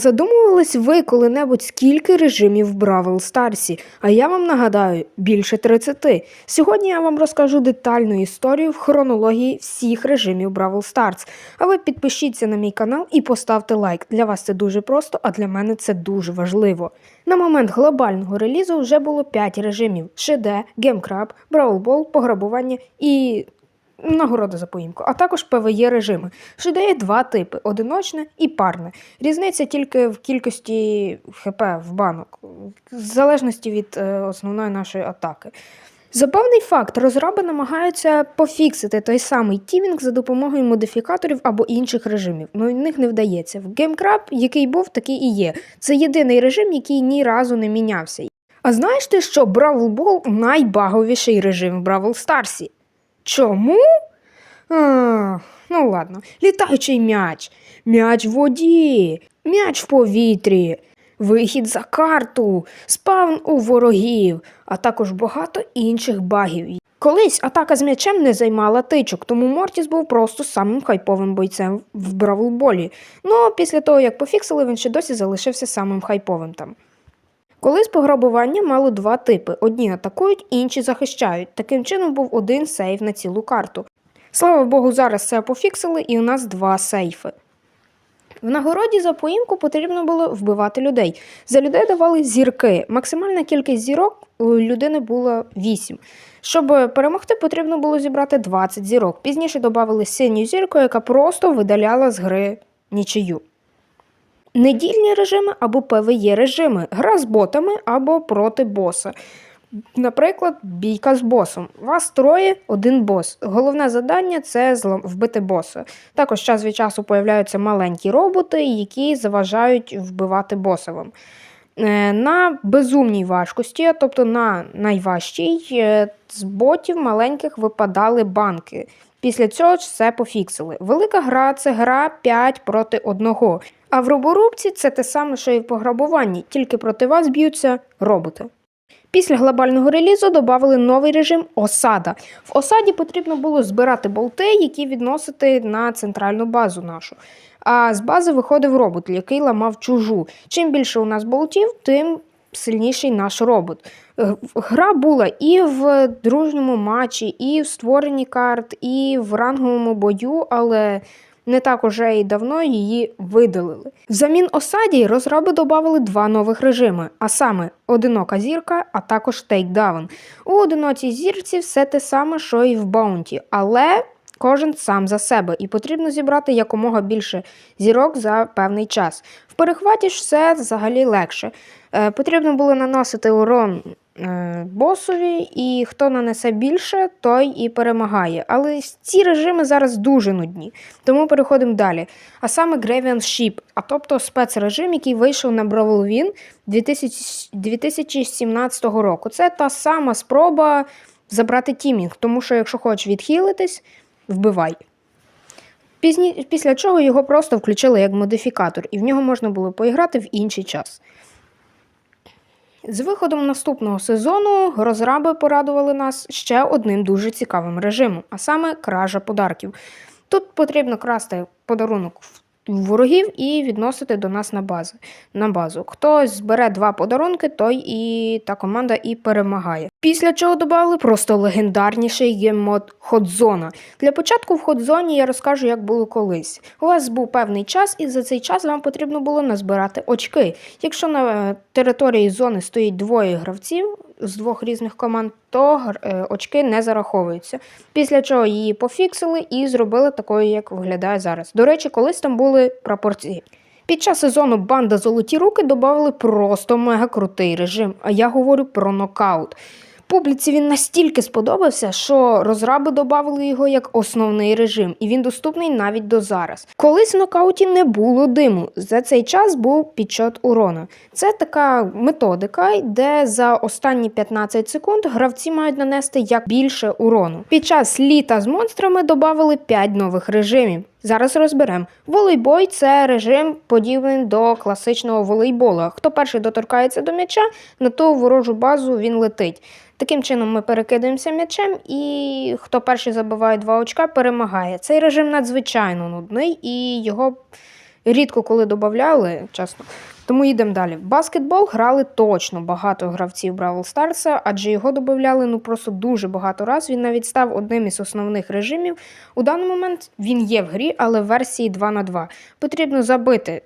задумувались ви коли-небудь скільки режимів в Бравл Старсі? А я вам нагадаю більше 30. Сьогодні я вам розкажу детальну історію в хронології всіх режимів Бравл Старс. А ви підпишіться на мій канал і поставте лайк. Для вас це дуже просто, а для мене це дуже важливо. На момент глобального релізу вже було 5 режимів: ШД, Гемкраб, Браулбол, пограбування і Нагорода за поїмку, а також ПВЄ режими, що дає два типи: одиночне і парне. Різниця тільки в кількості ХП в банок, в залежності від е, основної нашої атаки. Забавний факт, розраби намагаються пофіксити той самий тімінг за допомогою модифікаторів або інших режимів, але в них не вдається. В GameCrab, який був, такий і є. Це єдиний режим, який ні разу не мінявся. А знаєш ти, що Бравл Бол найбаговіший режим в Бравл Старсі? Чому? А, ну ладно. Літаючий м'яч, м'яч в воді, м'яч в повітрі, вихід за карту, спавн у ворогів, а також багато інших багів. Колись атака з м'ячем не займала тичок, тому Мортіс був просто самим хайповим бойцем в Бравлболі. Ну, після того, як пофіксили, він ще досі залишився самим хайповим там. Колись пограбування мало два типи: одні атакують, інші захищають. Таким чином був один сейф на цілу карту. Слава Богу, зараз це пофіксили, і у нас два сейфи. В нагороді за поїмку потрібно було вбивати людей. За людей давали зірки. Максимальна кількість зірок у людини була 8. Щоб перемогти, потрібно було зібрати 20 зірок. Пізніше додали синю зірку, яка просто видаляла з гри нічию. Недільні режими або ПВЄ режими, гра з ботами або проти боса. Наприклад, бійка з босом. Вас троє, один бос. Головне завдання це злам- вбити боса. Також час від часу появляються маленькі роботи, які заважають вбивати боса вам. Е, На безумній важкості, тобто на найважчій, е, з ботів маленьких випадали банки. Після цього все пофіксили. Велика гра це гра 5 проти 1. А в роборубці це те саме, що і в пограбуванні, тільки проти вас б'ються роботи. Після глобального релізу додали новий режим осада. В осаді потрібно було збирати болти, які відносити на центральну базу нашу. А з бази виходив робот, який ламав чужу. Чим більше у нас болтів, тим сильніший наш робот. Е, Гра була і в дружньому матчі, і в створенні карт, і в ранговому бою, але не так уже і давно її видалили. Взамін осаді розраби додали два нових режими, а саме одинока зірка, а також тейкдаун. У одинокій зірці все те саме, що і в баунті, але кожен сам за себе, і потрібно зібрати якомога більше зірок за певний час. В перехваті ж все взагалі легше. Е, потрібно було наносити урон босові, і хто нанесе більше, той і перемагає. Але ці режими зараз дуже нудні, тому переходимо далі. А саме Gravian Ship, а тобто спецрежим, який вийшов на Бравлвін 2017 року. Це та сама спроба забрати тімінг, тому що якщо хочеш відхилитись, вбивай. Після чого його просто включили як модифікатор, і в нього можна було поіграти в інший час. З виходом наступного сезону розраби порадували нас ще одним дуже цікавим режимом, а саме кража подарків. Тут потрібно красти подарунок в ворогів і відносити до нас на, бази, на базу. Хтось збере два подарунки, той і та команда і перемагає. Після чого додали просто легендарніший гейммод Ходзона. Для початку в Ходзоні я розкажу, як було колись. У вас був певний час, і за цей час вам потрібно було назбирати очки. Якщо на е, території зони стоїть двоє гравців з двох різних команд, то е, очки не зараховуються. Після чого її пофіксили і зробили такою, як виглядає зараз. До речі, колись там були пропорції. Під час сезону банда Золоті руки додали просто мега крутий режим. А я говорю про нокаут. Публіці він настільки сподобався, що розраби додали його як основний режим, і він доступний навіть до зараз. Колись в нокауті не було диму. За цей час був підчот урона. Це така методика, де за останні 15 секунд гравці мають нанести як більше урону. Під час літа з монстрами додали 5 нових режимів. Зараз розберемо. Волейбой це режим подібний до класичного волейбола. Хто перший доторкається до м'яча, на ту ворожу базу він летить. Таким чином ми перекидаємося м'ячем, і хто перший забиває два очка, перемагає. Цей режим надзвичайно нудний, і його Рідко коли додавали, чесно. Тому йдемо далі. Баскетбол грали точно багато гравців Бравл Старса, адже його додавали ну просто дуже багато раз. Він навіть став одним із основних режимів. У даний момент він є в грі, але в версії 2 на 2. Потрібно забити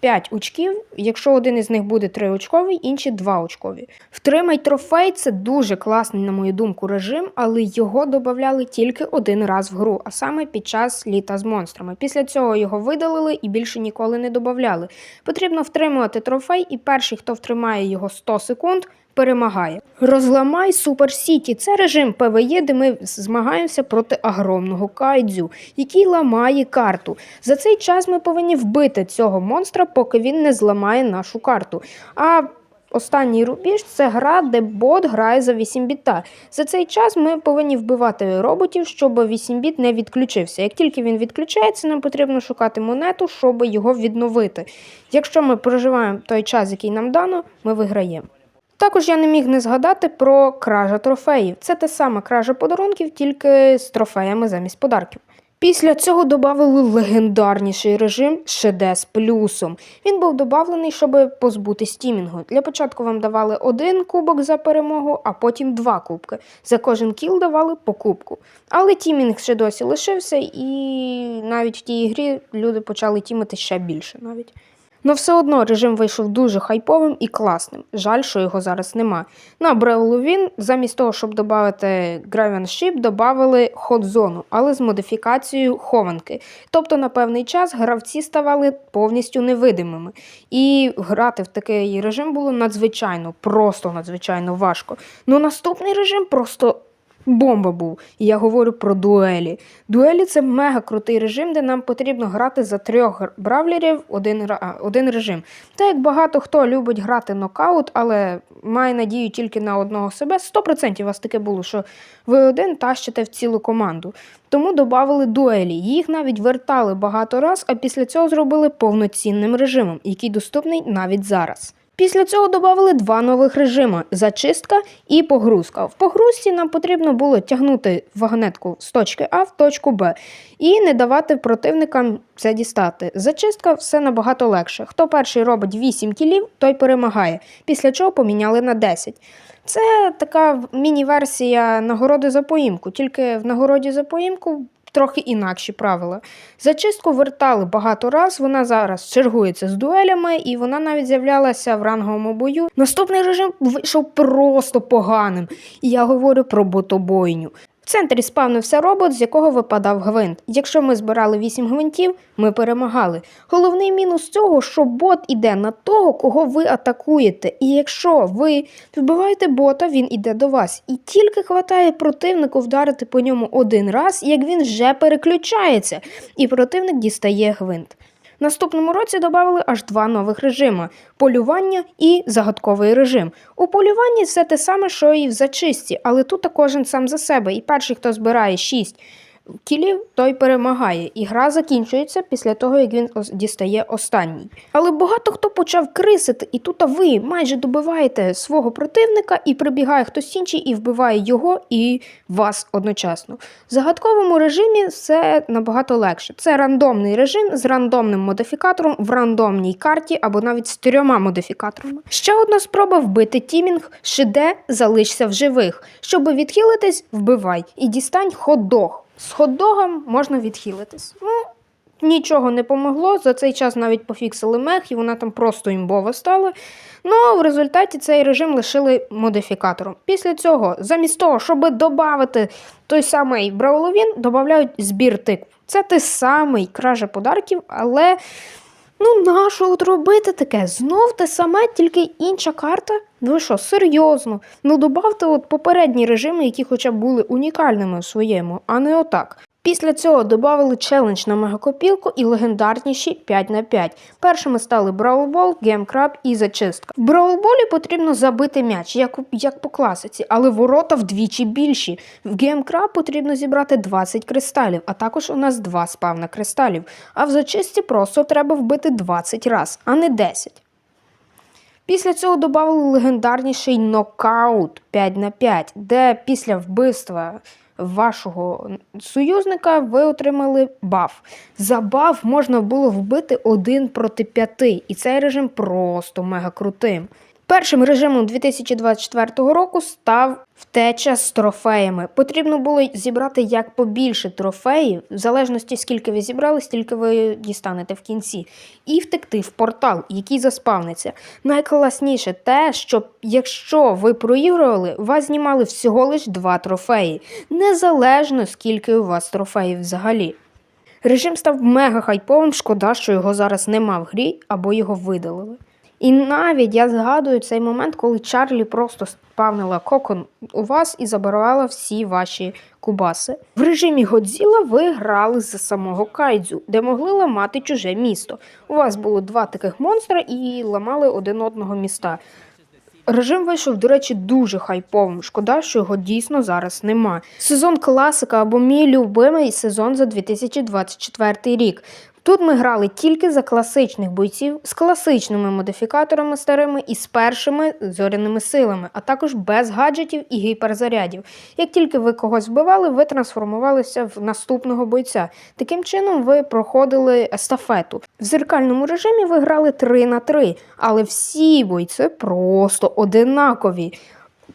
5 очків, якщо один із них буде 3 очковий, інші 2 очкові. Втримай трофей це дуже класний, на мою думку, режим, але його додавали тільки один раз в гру, а саме під час літа з монстрами. Після цього його видалили і більше ніколи не додавали. Потрібно втримувати трофей, і перший, хто втримає його 100 секунд, перемагає. Розламай Супер Сіті. Це режим ПВЄ, де ми змагаємося проти огромного кайдзю, який ламає карту. За цей час ми повинні вбити цього монстра, поки він не зламає нашу карту. А Останній рубіж це гра, де бот грає за 8 біта. За цей час ми повинні вбивати роботів, щоб 8 біт не відключився. Як тільки він відключається, нам потрібно шукати монету, щоб його відновити. Якщо ми проживаємо той час, який нам дано, ми виграємо. Також я не міг не згадати про кража трофеїв. Це те саме кража подарунків, тільки з трофеями замість подарків. Після цього додали легендарніший режим ШД з плюсом. Він був додавлений, щоб позбути стімінгу. Для початку вам давали один кубок за перемогу, а потім два кубки. За кожен кіл давали по кубку. Але тімінг ще досі лишився, і навіть в тій грі люди почали тімити ще більше навіть. Но все одно режим вийшов дуже хайповим і класним. Жаль, що його зараз нема. На Бреулу він замість того, щоб додати Graven Ship, додали ход-зону, але з модифікацією хованки. Тобто на певний час гравці ставали повністю невидимими. І грати в такий режим було надзвичайно, просто надзвичайно важко. Ну наступний режим просто бомба був. І я говорю про дуелі. Дуелі це мега крутий режим, де нам потрібно грати за трьох бравлерів один, один режим. Та як багато хто любить грати нокаут, але має надію тільки на одного себе, 100% у вас таке було, що ви один тащите в цілу команду. Тому додали дуелі. Їх навіть вертали багато раз, а після цього зробили повноцінним режимом, який доступний навіть зараз. Після цього додали два нових режими: зачистка і погрузка. В погрузці нам потрібно було тягнути вагонетку з точки А в точку Б і не давати противникам це дістати. Зачистка все набагато легше. Хто перший робить 8 кілів, той перемагає. Після чого поміняли на 10. Це така міні-версія нагороди за поїмку, тільки в нагороді за поїмку трохи інакші правила. Зачистку вертали багато раз, вона зараз чергується з дуелями, і вона навіть з'являлася в ранговому бою. Наступний режим вийшов просто поганим. І я говорю про ботобойню. В центрі спавнився робот, з якого випадав гвинт. Якщо ми збирали 8 гвинтів, ми перемагали. Головний мінус цього, що бот іде на того, кого ви атакуєте. І якщо ви вбиваєте бота, він іде до вас. І тільки хватає противнику вдарити по ньому один раз, як він вже переключається, і противник дістає гвинт. Наступному році додали аж два нових режими: полювання і загадковий режим. У полюванні все те саме, що і в зачистці, але тут кожен сам за себе. І перший, хто збирає 6 кілів, той перемагає. І гра закінчується після того, як він дістає останній. Але багато хто почав крисити, і тут ви майже добиваєте свого противника, і прибігає хтось інший і вбиває його і вас одночасно. В загадковому режимі все набагато легше. Це рандомний режим з рандомним модифікатором в рандомній карті або навіть з трьома модифікаторами. Ще одна спроба вбити тімінг, шиде залишся в живих. Щоб відхилитись, вбивай і дістань хот-дог. З хот-догом можна відхилитись. Ну, Нічого не помогло. За цей час навіть пофіксили мех, і вона там просто імбова стала. Ну, в результаті цей режим лишили модифікатором. Після цього, замість того, щоб додати той самий Брауловін, додають збір тикв. Це той самий кража подарків, але ну нащо от робити таке? Знов те саме, тільки інша карта. Ну ви що, серйозно? Ну добавте от попередні режими, які хоча б були унікальними у своєму, а не отак. Після цього додали челендж на мегакопілку і легендарніші 5 на 5. Першими стали Brawl Ball, і зачистка. В Ball потрібно забити м'яч, як, як по класиці, але ворота вдвічі більші. В Game потрібно зібрати 20 кристалів, а також у нас 2 спавна кристалів. А в зачистці просто треба вбити 20 раз, а не 10. Після цього додали легендарніший нокаут 5 на 5, де після вбивства вашого союзника, ви отримали баф. За баф можна було вбити один проти п'яти, і цей режим просто мега крутим. Першим режимом 2024 року став втеча з трофеями. Потрібно було зібрати як побільше трофеїв, в залежності скільки ви зібрали, стільки ви дістанете в кінці, і втекти в портал, який заспавниться. Найкласніше те, що якщо ви проігрували, вас знімали всього лиш два трофеї, незалежно скільки у вас трофеїв взагалі. Режим став мега хайповим, шкода, що його зараз нема в грі або його видалили. І навіть я згадую цей момент, коли Чарлі просто спавнила кокон у вас і забирала всі ваші кубаси. В режимі Годзіла ви грали за самого Кайдзю, де могли ламати чуже місто. У вас було два таких монстра і ламали один одного міста. Режим вийшов, до речі, дуже хайповим. Шкода, що його дійсно зараз нема. Сезон класика або мій любимий сезон за 2024 рік. Тут ми грали тільки за класичних бойців з класичними модифікаторами старими і з першими зоряними силами, а також без гаджетів і гіперзарядів. Як тільки ви когось вбивали, ви трансформувалися в наступного бойця. Таким чином ви проходили естафету. В зеркальному режимі ви грали 3 на 3, але всі бойці просто одинакові.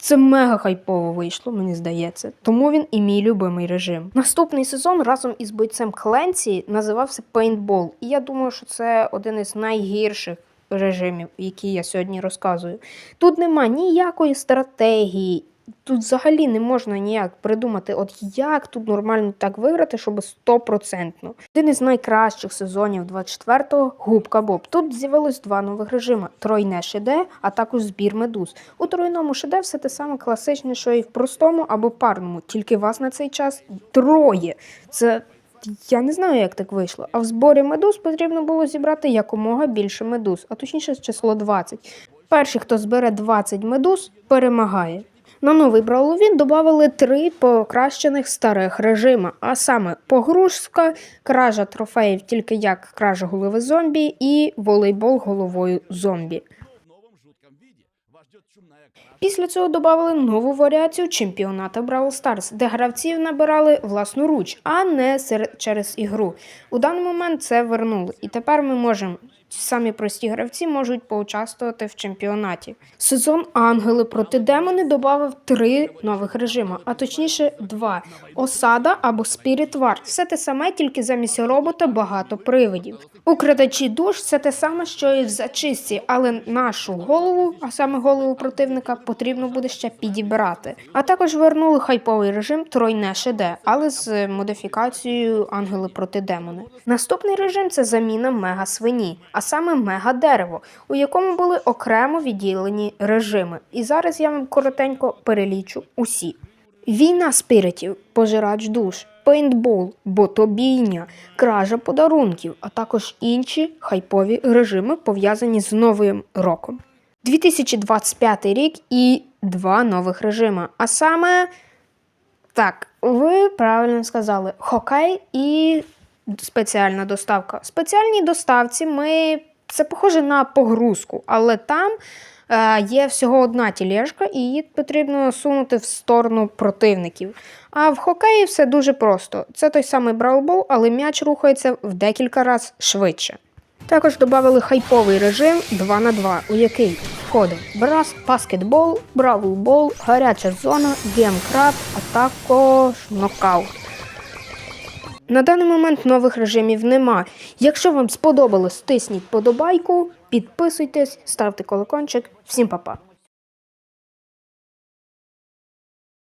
Це мега хайпово вийшло, мені здається. Тому він і мій любимий режим. Наступний сезон разом із бойцем Кленсі називався Пейнтбол. І я думаю, що це один із найгірших режимів, які я сьогодні розказую. Тут нема ніякої стратегії. Тут взагалі не можна ніяк придумати, от як тут нормально так виграти, щоб стопроцентно. Один із найкращих сезонів 24-го губка Боб. Тут з'явилось два нових режими: тройне шеде, а також збір медуз. У тройному шеде все те саме класичне, що і в простому або парному, тільки вас на цей час троє. Це я не знаю, як так вийшло. А в зборі медуз потрібно було зібрати якомога більше медуз, а точніше число 20. Перший, хто збере 20 медуз, перемагає. На новий Брауловін додали три покращених старих режима, а саме погрузка, кража трофеїв тільки як кража голови зомбі і волейбол головою зомбі. Після цього додали нову варіацію чемпіоната Brawl Stars, де гравців набирали власноруч, а не через ігру. У даний момент це вернули, і тепер ми можемо. Самі прості гравці можуть поучаствувати в чемпіонаті. Сезон Ангели проти демони додав три нових режими, а точніше два: осада або Spirit War. Все те саме, тільки замість робота багато привидів. У крадачі душ все те саме, що і в зачистці, але нашу голову, а саме голову противника, потрібно буде ще підібрати. А також вернули хайповий режим Тройне ШД, але з модифікацією Ангели проти демони. Наступний режим це заміна мега свині, а саме мега дерево, у якому були окремо відділені режими. І зараз я вам коротенько перелічу усі. Війна спиритів, пожирач душ, пейнтбол, ботобійня, кража подарунків, а також інші хайпові режими, пов'язані з новим роком. 2025 рік і два нових режими. А саме, так, ви правильно сказали, хокей і спеціальна доставка. В спеціальній доставці ми це похоже на погрузку, але там е, є всього одна тілешка, і її потрібно сунути в сторону противників. А в хокеї все дуже просто. Це той самий браулбол, але м'яч рухається в декілька разів швидше. Також додали хайповий режим 2 на 2 у який входить брас, баскетбол, бравлбол, гаряча зона, гемкраб, а також нокаут. На даний момент нових режимів нема. Якщо вам сподобалось, тисніть подобайку, підписуйтесь, ставте колокольчик. Всім па-па!